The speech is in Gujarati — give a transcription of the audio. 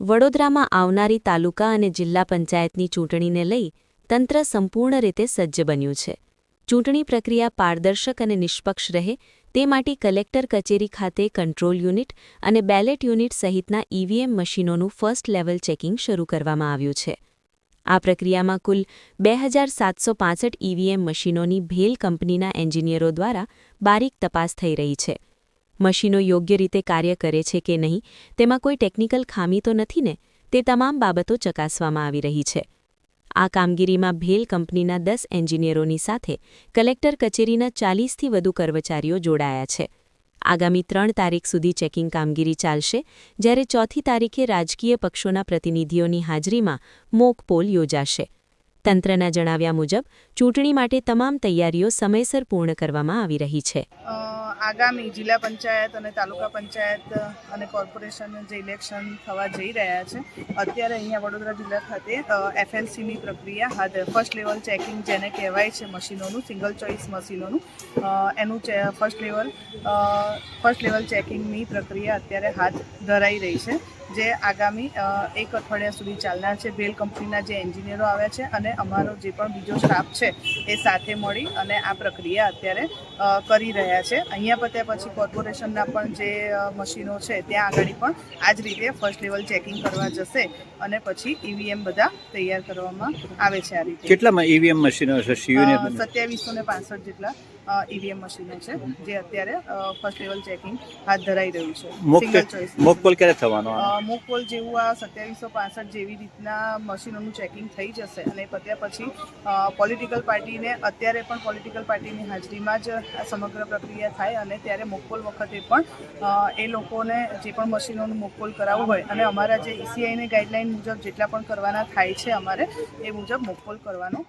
વડોદરામાં આવનારી તાલુકા અને જિલ્લા પંચાયતની ચૂંટણીને લઈ તંત્ર સંપૂર્ણ રીતે સજ્જ બન્યું છે. ચૂંટણી પ્રક્રિયા પારદર્શક અને નિષ્પક્ષ રહે તે માટે કલેક્ટર કચેરી ખાતે કંટ્રોલ યુનિટ અને બેલેટ યુનિટ સહિતના ઈવીએમ મશીનોનું ફર્સ્ટ લેવલ ચેકિંગ શરૂ કરવામાં આવ્યું છે. આ પ્રક્રિયામાં કુલ બે હજાર સાતસો પાંસઠ ઈવીએમ મશીનોની ભેલ કંપનીના એન્જિનિયરો દ્વારા બારીક તપાસ થઈ રહી છે. મશીનો યોગ્ય રીતે કાર્ય કરે છે કે નહીં, તેમાં કોઈ ટેકનિકલ ખામી તો નથી ને? તે તમામ બાબતો ચકાસવામાં આવી રહી છે. આ કામગીરીમાં ભેલ કંપનીના દસ એન્જિનિયરોની સાથે કલેક્ટર કચેરીના ચાલીસથી વધુ કર્મચારીઓ જોડાયા છે. આગામી ત્રણ તારીખ સુધી ચેકિંગ કામગીરી ચાલશે, જ્યારે ચોથી તારીખે રાજકીય પક્ષોના પ્રતિનિધિઓની હાજરીમાં મોક પોલ યોજાશે. તંત્રના જણાવ્યા મુજબ, ચૂંટણી માટે તમામ તૈયારીઓ સમયસર પૂર્ણ કરવામાં આવી રહી છે. આગામી જિલ્લા પંચાયત અને તાલુકા પંચાયત અને કોર્પોરેશન જે ઇલેક્શન થવા જઈ રહ્યા છે, અત્યારે અહીંયા વડોદરા જિલ્લા ખાતે એફએલસીની પ્રક્રિયા હાથ ફર્સ્ટ લેવલ ચેકિંગ જેને કહેવાય છે મશીનોનું સિંગલ ચોઇસ મશીનોનું એનું ફર્સ્ટ લેવલ ફર્સ્ટ લેવલ ચેકિંગની પ્રક્રિયા અત્યારે હાથ ધરાઈ રહી છે, જે આગામી એક અઠવાડિયા સુધી ચાલનાર છે. બેલ કંપનીના જે એન્જિનિયરો આવ્યા છે અને અમારો જે પણ બીજો સ્ટાફ છે એ સાથે મળી અને આ પ્રક્રિયા અત્યારે કરી રહ્યા છે. અહીંયા પત્યા પછી કોર્પોરેશનના પણ જે મશીનો છે ત્યાં આગળ પણ આ જ રીતે ફર્સ્ટ લેવલ ચેકિંગ કરવા જશે અને પછી ઈવીએમ બધા તૈયાર કરવામાં આવે છે આ રીતે. કેટલામાં ઈવીએમ મશીનો છે? સત્યાવીસો ને પાંસઠ જેટલા ઈવીએમ મશીનો છે જે અત્યારે ફર્સ્ટ લેવલ ચેકિંગ હાથ ધરાઈ રહ્યું છે. મોક મોકપોલ ક્યારે થવાનો મોકપોલ જેવું આ સત્યાવીસો પાસઠ જેવી રીતના મશીનોનું ચેકિંગ થઈ જશે અને પત્યા પછી પોલિટિકલ પાર્ટીને અત્યારે પણ પોલિટિકલ પાર્ટીની હાજરીમાં જ આ સમગ્ર પ્રક્રિયા થાય અને ત્યારે મોકપોલ વખતે પણ એ લોકોને જે પણ મશીનોનું મોકપોલ કરાવવું હોય અને અમારા જે ઈસીઆઈની ગાઈડલાઈન મુજબ જેટલા પણ કરવાના થાય છે અમારે, એ મુજબ મોકપોલ કરવાનો